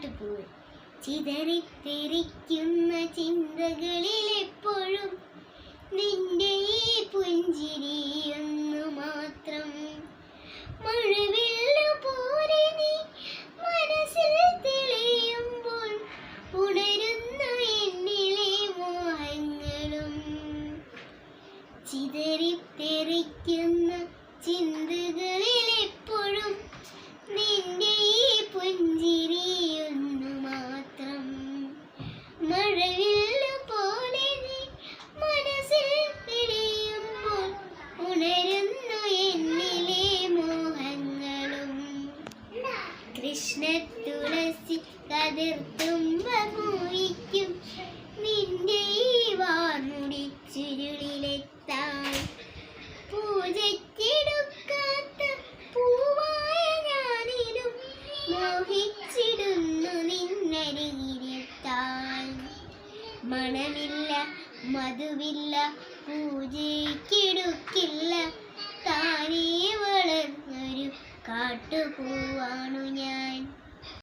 കാട്ടുപൂവ് ചിതറിത്തെറിക്കുന്ന ചിന്തകളിൽ എപ്പോഴും നിന്റെ ഈ പുഞ്ചിരിയൊന്നു മാത്രം. മഴവില്ലു പോലെ നീ മനസ്സിൽ തെളിയുമ്പോൾ എന്നിലെ മോഹങ്ങളും. ചിതറിത്തെറിക്കുന്ന ചിന്തകളിൽ മഴവില്ലു പോലെ മനസ്സിൽ തെളിയുമ്പോൾ ഉണരുന്നു എന്നിലെ മോഹങ്ങളും. കൃഷ്ണ തുളസി കതിർത്തുമ്പ മോഹിക്കും നിന്റെ ഈ വാർമുടി ചുരുളിലെത്താൻ പൂജയ്ക്കെടുക്കാത്ത പൂവായ ഞാനിലും മോഹിച്ചിടുന്നു നിന്നരികിലെത്താൻ മണമില്ല മധുവില്ല പൂജയ്ക്കെടുക്കില്ല. താനേ വളർന്നൊരു കാട്ടുപൂവാണു